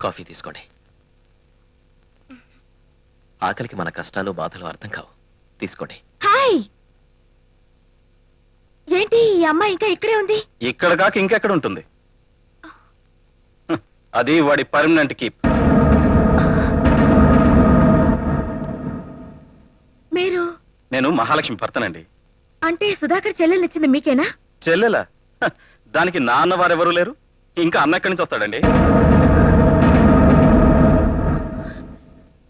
Coffee తీసుకోండి. ఆకలికి మన కష్టాలు బాధలు అర్థం కావు. తీసుకోండి. హాయ్! ఏంటి ఈ అమ్మాయి ఇంకా ఇక్కడే ఉంది? ఇక్కడ కాక ఇంకెక్కడ ఉంటుంది? అది వాడి పర్మనెంట్ కీప్. మీరు? నేను మహాలక్ష్మి భర్తనండి. అంటే సుధాకర్ చెల్లెల్నిచ్చింది మీకేనా? చెల్లెలా? హ, దానికి నాన్న వారెవరూ లేరు? ఇంకా అన్న ఎక్కడి నుంచి వస్తాడండి?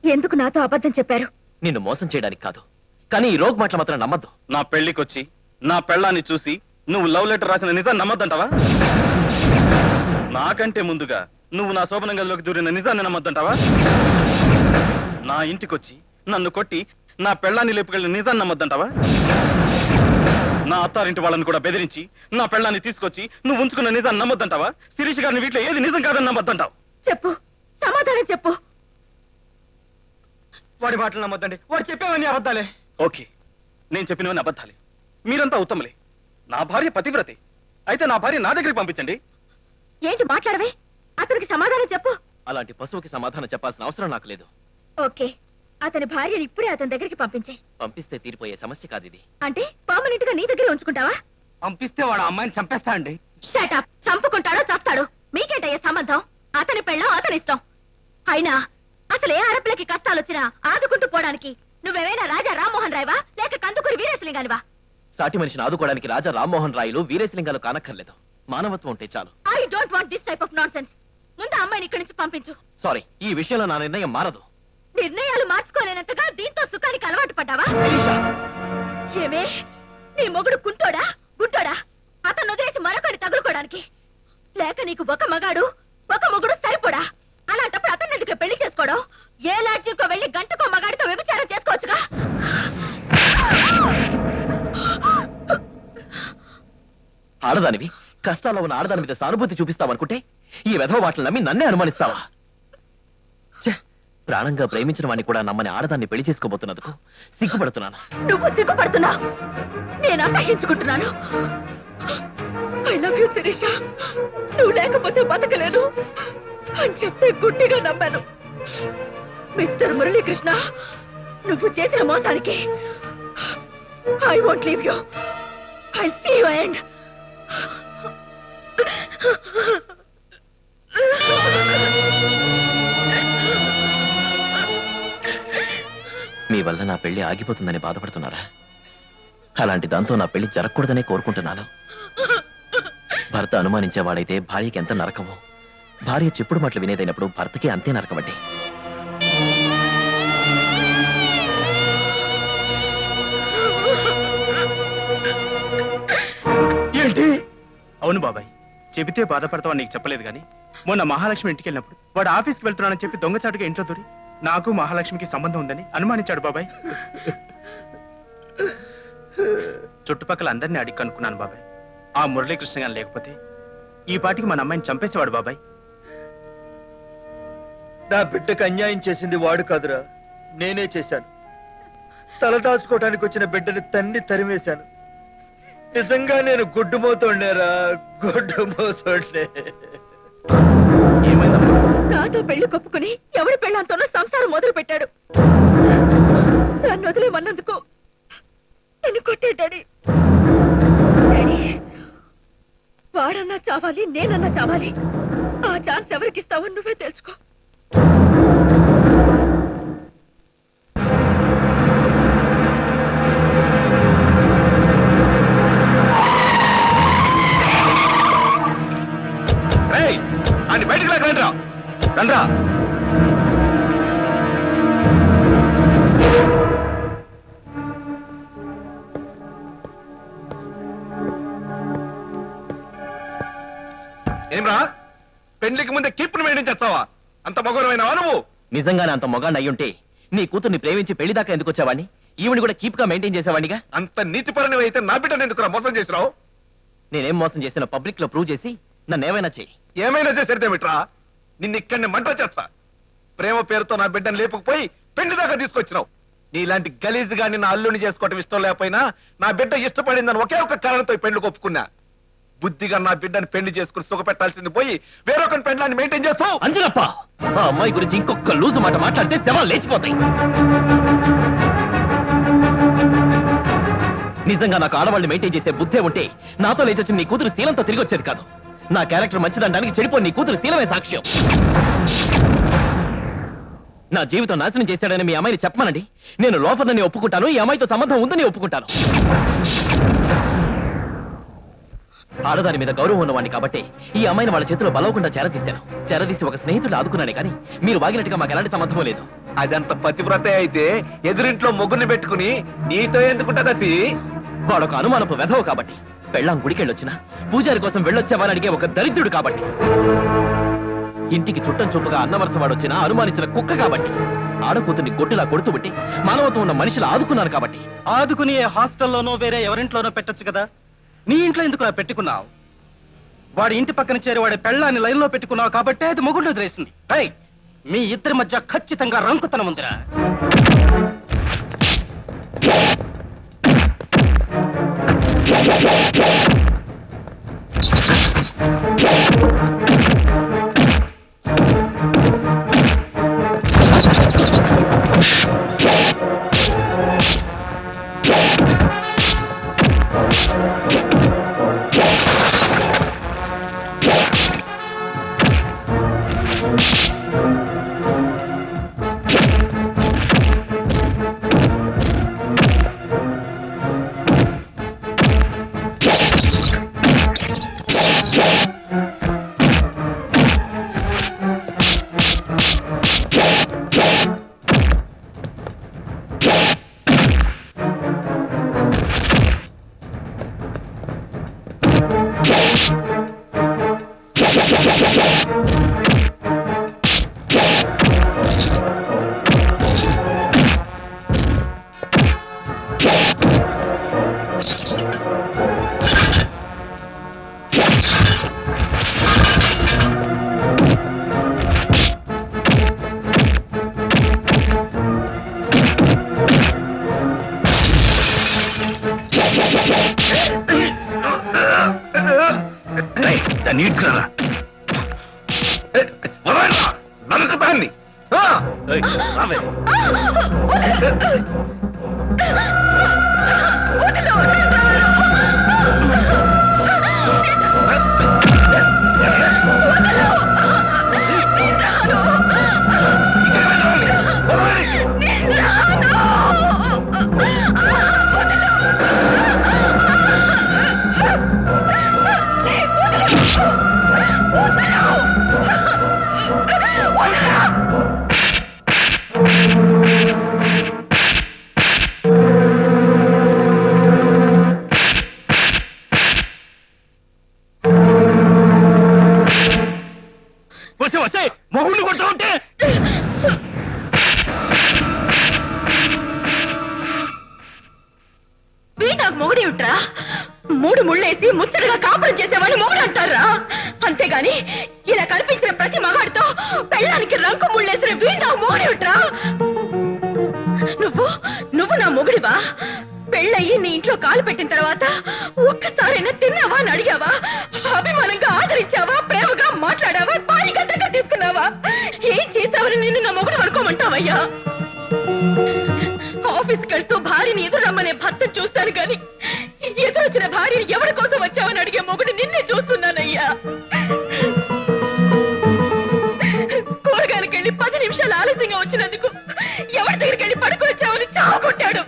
ఎందుకు నాతో అబద్ధం చెప్పారు? నిన్ను మోసం చేయడానికి కాదు. కానీ ఈ రోగ్ మాటలు మాత్రం నమ్మద్దు. నా పెళ్ళికొచ్చి నా పెళ్ళాన్ని చూసి నువ్వు లవ్ లెటర్ రాసిన నిజాన్ని నమ్మద్దంటావా? నాకంటే ముందుగా నువ్వు నా శోభనం గదిలోకి దూరిన నిజాన్ని నమ్మద్దంటావా? నా ఇంటికొచ్చి నన్ను కొట్టి నా పెళ్ళాన్ని లేపుకెళ్ళిన నిజాన్ని నమ్మద్దంటావా? నా అత్తారింటి వాళ్ళని కూడా బెదిరించి నా పెళ్ళాన్ని తీసుకొచ్చి నువ్వు ఉంచుకున్న నిజాన్ని నమ్మద్దంటావా? శిరీష్ గారిని వీటిలో ఏది నిజం కాదని నమ్మద్దంటావు? చెప్పు. సమాధానం చెప్పు. వాడి మాటలు నమ్మద్దండి. వాడు చెప్పేవన్నీ అబద్ధాలే. ఓకే. నేను చెప్పినవన్నీ అబద్ధాలే. మీరంతా ఉత్తమలే. నా భార్య పతివ్రతే. అయితే నా భార్య నా దగ్గరికి పంపించండి. ఏంటి మాట్లాడవే? అతనికి సమాధానం చెప్పు. అలాంటి పశువుకి సమాధానం చెప్పాల్సిన అవసరం నాకు లేదు. ఓకే. అతని భార్యను ఇప్పుడే అతని దగ్గరికి పంపించే. పంపిస్తే తీరిపోయే సమస్య కాదు ఇది. అంటే పర్మనెంట్గా నీ దగ్గర ఉంచుకుంటావా? పంపిస్తే వాడు అమ్మాయిని చంపేస్తా అండి. షటప్ చంపుకుంటాడో చస్తాడు మీకేంటయ్యే సంబంధం? అతని పెళ్ళం అతని ఇష్టం. అయినా అసలు ఏ ఆడపిల్లకి కష్టాలు వచ్చినా ఆదుకుంటూ పోవడానికి నువ్వేమైనా రాజా రామ్మోహన్ రాయవా? లేక కందుకూరి వీరేశలింగానివా? సాటి మనిషిని ఆదుకోవడానికి రాజా రామ్మోహన్ రాయలు వీరేశలింగాలు కానక్కర్లేదు. మానవత్వం ఉంటే చాలు. I don't want this type of nonsense ముందు అమ్మాయిని ఇక్కడి నుంచి పంపించు. సారీ ఈ విషయంలో నా నిర్ణయం మారదు. నిర్ణయాలు మార్చుకోలేనంతగా దీంతో సుఖానికి అలవాటు పడ్డావా? ఏమే? నీ మొగుడు కుంటోడా? గుట్టోడా అతను వదిలేసి మరొకటి తగులుకోవడానికి. లేక నీకు ఒక మగాడు ఒక మొగుడు సరిపోడా? అలాంటప్పుడు అతను ఎందుకు పెళ్ళి చేసుకోవడం? ఏ లాడ్జికో వెళ్ళి గంటకో మగాడితో వ్యభిచారం చేసుకోవచ్చుగా? ఆడదానివి కష్టాల్లో ఉన్న ఆడదాని మీద సానుభూతి చూపిస్తావనుకుంటే ఈ వెధవ వాటిని నమ్మి నన్నే అనుమానిస్తావా? ప్రాణంగా ప్రేమించిన వాడిని కూడా నమ్మని ఆడదాన్ని పెళ్ళి చేసుకోబోతున్నందుకు సిగ్గుపడుతున్నాను? నువ్వు సిగ్గుపడుతున్నా నేను అసహించుకుంటున్నాను. ఐ లవ్ యూ శిరీష నువ్వు లేకపోతే బతకలేదు. అని చెప్పి గుడ్డిగా నమ్మాను. మిస్టర్ మురళీకృష్ణ నువ్వు చేసిన మోసానికి I won't leave you I see you and me వల్ల నా పెళ్ళి ఆగిపోతుందని బాధపడుతున్నారా? అలాంటి దాంతో నా పెళ్ళి జరగకూడదనే కోరుకుంటున్నాను. భర్త అనుమానించేవాడైతే భార్యకి ఎంత నరకమో. భార్య చెప్పుడు మాటలు వినేదైనప్పుడు భర్తకి అంతే నరకబడ్డి ఏంటి? అవును బాబాయ్ చెబితే బాధపడతావని నీకు చెప్పలేదు కానీ మొన్న మహాలక్ష్మి ఇంటికి వెళ్ళినప్పుడు వాడు ఆఫీస్కి వెళ్తున్నానని చెప్పి దొంగచాటుగా ఇంట్లో దూరి నాకు మహాలక్ష్మికి సంబంధం ఉందని అనుమానించాడు బాబాయ్. చుట్టుపక్కల అందరినీ అడిగి కనుక్కున్నాను బాబాయ్. ఆ మురళీకృష్ణ గారు లేకపోతే ఈ పాటికి మన అమ్మాయిని చంపేసేవాడు బాబాయ్. నా బిడ్డకు అన్యాయం చేసింది వాడు కాదురా. నేనే చేశాను. తలదాచుకోవటానికి వచ్చిన బిడ్డని తన్ని తరిమేశాను. నిజంగా నేను గుడ్డు గుడ్డుమోతుండేరా గుడ్డుమోతుండే ఏమైందమ్మా? నాతో పెళ్ళి కప్పుకుని ఎవరి పెళ్ళంతోనో సంసారం మొదలు పెట్టాడు నన్ను వదిలేమన్నందుకు నన్ను కొట్టే డాడీ వాడన్నా చావాలి నేనన్నా చావాలి. ఆ ఛాన్స్ ఎవరికి ఇస్తావో నువ్వే తెలుసుకో. రండ్రా. ఏమ్రా? పెళ్ళికి ముందే కీప్ను వేయడం చేస్తావా అంత మగవరమైనవా నువ్వు? నిజంగానే అంత మొగాన్ని అయ్యుంటే నీ కూతుర్ని ప్రేమించి పెళ్ళి దాకా ఎందుకు వచ్చేవాడిని ఈవిని కూడా కీప్గా మెయింటైన్ చేసేవాడిగా అంత నీతిపరనివి అయితే నా బిడ్డను ఎందుకురా మోసం చేసినావు? నేనేం మోసం చేసిన పబ్లిక్లో ప్రూవ్ చేసి నన్ను ఏమైనా చెయ్యి ఏమైనా చేసేదేమిట్రా నిన్ను ఇక్కడిని మంట చేస్తా. ప్రేమ పేరుతో నా బిడ్డను లేపుకుపోయి పెళ్ళి దాకా తీసుకొచ్చినావు. నీలాంటి గలీజుగా నిన్న అల్లుని చేసుకోవటం ఇష్టం లేకపోయినా నా బిడ్డ ఇష్టపడిందని ఒకే ఒక కారణంతో పెళ్ళి ఒప్పుకున్నా. బుద్ధిగా నా బిడ్డని పెళ్ళి చేసుకుని సుఖపెట్టాల్సింది పోయి వేరొకరి పెళ్ళాన్ని మెయింటైన్ చేస్తూ అంజనప్ప ఆ అమ్మాయి గురించి ఇంకొక లూజు మాట మాట్లాడితే శవాలు లేచిపోతాయి. నిజంగా నాకు ఆడవాళ్ళు మెయింటైన్ చేసే బుద్ధే ఉంటే నాతో లేచొచ్చిన నీ కూతురు శీలంతో తిరిగి వచ్చేది కాదు. నా క్యారెక్టర్ మంచిదనడానికి చెడిపోయి నీ కూతురు శీలమే సాక్ష్యం. నా జీవితం నాశనం చేశాడని మీ అమ్మాయిని చెప్పమనండి. నేను లోపలని ఒప్పుకుంటాను ఈ అమ్మాయితో సంబంధం ఉందని ఒప్పుకుంటాను. ఆడదాని మీద గౌరవం ఉన్నవాడిని కాబట్టి ఈ అమ్మాయిని వాళ్ళ చేతిలో బలవకుండా చేరదీశాను. చేరదీసి ఒక స్నేహితుడు ఆదుకున్నానే కానీ మీరు వాగినట్టుగా మాకు ఎలాంటి సంబంధం లేదు. అదంత పతివ్రత అయితే ఎదురింట్లో మొగ్గుని పెట్టుకుని నీతో ఎందుకుంటదసి వాడొక అనుమానపు వెధవ కాబట్టి పెళ్ళాం గుడికెళ్ళొచ్చినా పూజారి కోసం వెళ్ళొచ్చావని అడిగే ఒక దరిద్రుడు కాబట్టి. ఇంటికి చుట్టం చూపుగా అన్నవరస వాడొచ్చినా అనుమానించిన కుక్క కాబట్టి. ఆడకూతుర్ని గొడ్డులా కొడుతూ పెట్టి మానవత్వం ఉన్న మనిషిని ఆదుకున్నాను కాబట్టి. ఆదుకుని హాస్టల్లోనో వేరే ఎవరింట్లోనో పెట్టొచ్చు కదా? నీ ఇంట్లో ఎందుకు నా పెట్టుకున్నావు? వాడి ఇంటి పక్కన చేరి వాడి పెళ్ళాన్ని లైన్లో పెట్టుకున్నావు కాబట్టి అది మొగుడు వదిలేసింది. రై మీ ఇద్దరి మధ్య ఖచ్చితంగా రంకుతనం ఉందిరా. దాన్ని వదిలో మూడు ముళ్ళేసి ముచ్చటగా కాపురం చేసేవాడిని మొగుడు అంటారా అంతేగాని ఇలా కనిపించిన ప్రతి మగాడితో పెళ్ళానికి రంకు ముళ్ళేసిన వీణా మొగుడే నువ్వు నువ్వు నా మొగుడివా? పెళ్ళయి నీ ఇంట్లో కాలు పెట్టిన తర్వాత ఒక్కసారైనా తిన్నావా అని అడిగావా? అభిమానంగా ఆదరించావా? ప్రేమగా మాట్లాడావా? పారిగంతగా తీసుకున్నావా? ఏం చేసావని నిన్ను నా మొగుడు అనుకోమంటావయ్యా? ఆఫీస్కి వెళ్తూ భార్యని ఎదురమ్మనే భర్త చూస్తాను కానీ చేసిన భార్యని ఎవరి కోసం వచ్చావని అడిగే మొగుడు నిన్నే చూస్తున్నానయ్యా. కూరగాయలకు వెళ్ళి పది నిమిషాలు ఆలస్యంగా వచ్చినందుకు ఎవరి దగ్గరికి వెళ్ళి పడుకొచ్చావని వచ్చావని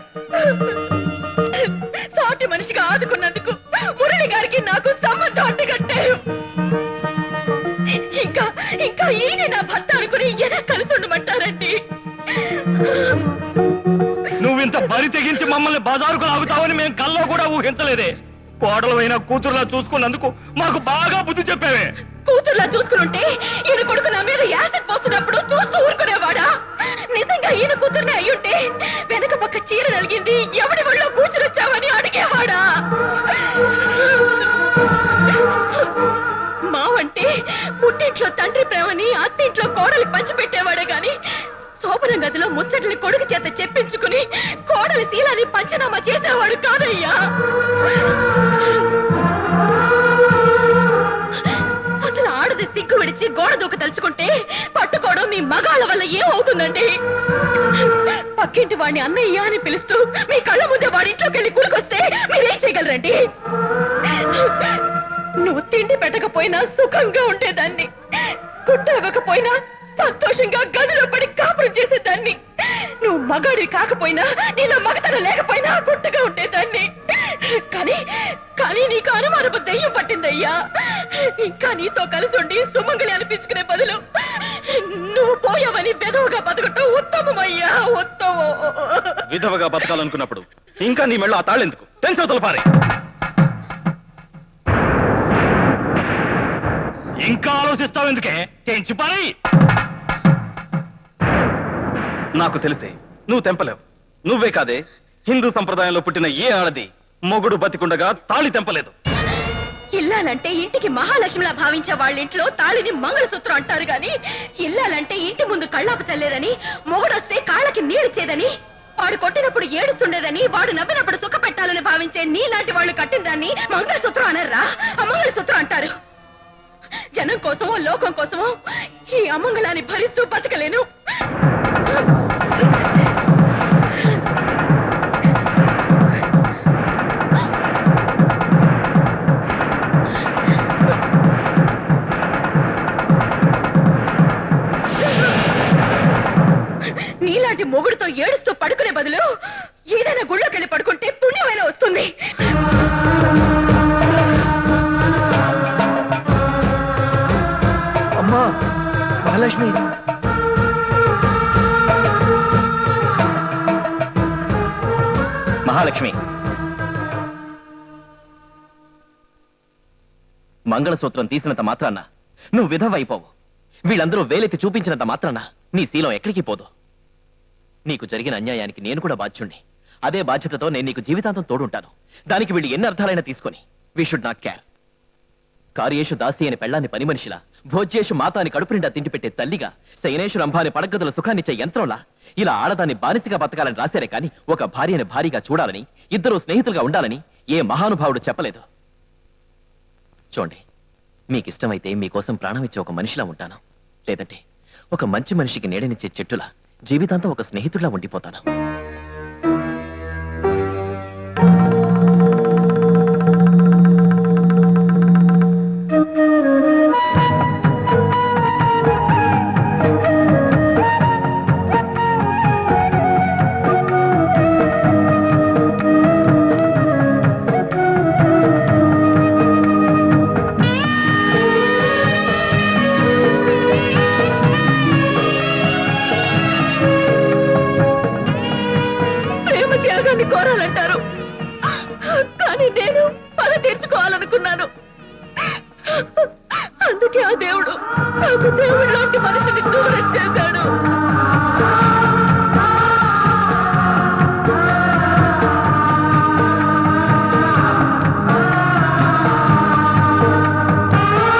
సాటి మనిషిగా ఆదుకున్నందుకు మురళి గారికి నాకు సంబంధం అడ్డుకట్టారు ఇంకా ఇంకా ఈయన నా భర్త అనుకుని ఎలా కలిసి ఉండమంటారండి? మమ్మల్ని బజారుకు లాగుతావని మేము కల్లో కూడా ఊహించలేదే. కోడలైన కూతురులా చూసుకున్నందుకు మాకు బాగా బుద్ధి చెప్పావే. కూతురులా చూసుకుంటే ఈయన కొడుకు నా మీద యాసిడ్ పోస్తున్నప్పుడు చూస్తూ ఊరుకునేవాడా? నిజంగా ఈయన కూతురునే అయ్యుంటే వెనక పక్క చీర నలిగింది ఎవడి ఒళ్ళో కూర్చునొచ్చావని అడిగేవాడా? మావంటే పుట్టింట్లో తండ్రి ప్రేమని అత్తింట్లో కోడలి పంచిపెట్టేవాడే గాని శోభన గదిలో ముచ్చట్ని కొడుకు చేత చెప్పించుకుని కోడలి శీలాన్ని పంచనామా చేసేవాడు కాదయ్యా. విడిచి గోడ దూక తలుచుకుంటే పట్టుకోవడం మీ మగాళ్ళ వల్ల ఏమవుతుందండి? పక్కింటి వాడిని అన్నయ్య అని పిలుస్తూ మీ కళ్ళ ముందే వాడి ఇంట్లోకి వెళ్ళి కూలికొస్తే మీరేం చేయగలరండి? నువ్వు తిండి పెట్టకపోయినా సుఖంగా ఉండేదాన్ని. కుట్టవకపోయినా సంతోషంగా గదిలో పడి కాపురం చేసేదాన్ని. నువ్వు మగాడి కాకపోయినా నీలో మగతనం లేకపోయినా గుట్టుగా ఉండేదాన్ని. కానీ కానీ నీకు అనుమానపు దెయ్యం పట్టిందయ్యా. ఇంకా నీతో కలిసి ఉండి సుమంగళి అనిపించుకునే బదులు నువ్వు పోయావని బెదవగా బతకటం ఉత్తమమయ్యా ఉత్తమం. విధవగా బతకాలనుకున్నప్పుడు ఇంకా నీ మెళ్ళో ఆ తాళ్ళెందుకు తెంచవతల పారే ఇంకా ఆలోచిస్తావు ఎందుకే? తెంచి పారి నాకు తెలిసే నువ్వు తెంపలేవు. నువ్వే కాదే హిందూ సంప్రదాయంలో పుట్టిన ఏ ఆడది మొగుడు బతికుండగా తాళి తెంపలేదు. ఇల్లాలంటే ఇంటికి మహాలక్ష్మిలా భావించే వాళ్ళ ఇంట్లో తాళిని మంగళసూత్రం అంటారు గాని ఇల్లాలంటే ఇంటి ముందు కళ్ళాపు చల్లేదని మొగుడొస్తే కాళ్ళకి నీళ్ళిచ్చేదని వాడు కొట్టినప్పుడు ఏడుస్తుండేదని వాడు నవ్వినప్పుడు సుఖ పెట్టాలని భావించే నీలాంటి వాళ్ళు కట్టిందాన్ని మంగళసూత్రం అనర్రా? అమంగళసూత్రం అంటారు. జనం కోసమో లోకం కోసమో ఈ అమంగళాన్ని భరిస్తూ బతకలేను. మహాలక్ష్మి. మంగళసూత్రం తీసినంత మాత్రాన నువ్వు విధవైపోవు వీళ్ళందరూ వేలెత్తి చూపించినంత మాత్రాన నీ శీలం ఎక్కడికి పోదు. నీకు జరిగిన అన్యాయానికి నేను కూడా బాధ్యుణ్ణి. అదే బాధ్యతతో నేను నీకు జీవితాంతం తోడుంటాను. దానికి వీళ్ళు ఎన్ని అర్థాలైనా తీసుకొని. వీ షుడ్ నాట్ కేర్ కార్యేషు దాసి అనే పెళ్ళాన్ని పని మనిషిలా భోజ్యేషు మాతాని కడుపు నిండా తిండి పెట్టే తల్లిగా శయనేషు రంభాని పడగదుల సుఖాన్నిచ్చే యంత్రంలా. ఇలా ఆడదాన్ని బానిసగా బతకాలని రాశారే కానీ ఒక భార్యని భారీగా చూడాలని ఇద్దరు స్నేహితులుగా ఉండాలని ఏ మహానుభావుడు చెప్పలేదు. చూడండి మీకిష్టమైతే మీకోసం ప్రాణం ఇచ్చే ఒక మనిషిలా ఉంటాను. లేదంటే ఒక మంచి మనిషికి నీడనిచ్చే చెట్టులా జీవితాంతం ఒక స్నేహితుడిలా ఉండిపోతాను. తీర్చుకోవాలనుకున్నాను అందుకే ఆ దేవుడు నాకు దేవుడు లాంటి మనిషిని దూరం చేశాడు.